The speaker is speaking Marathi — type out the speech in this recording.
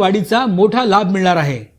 वाढीचा मोठा लाभ मिळणार आहे.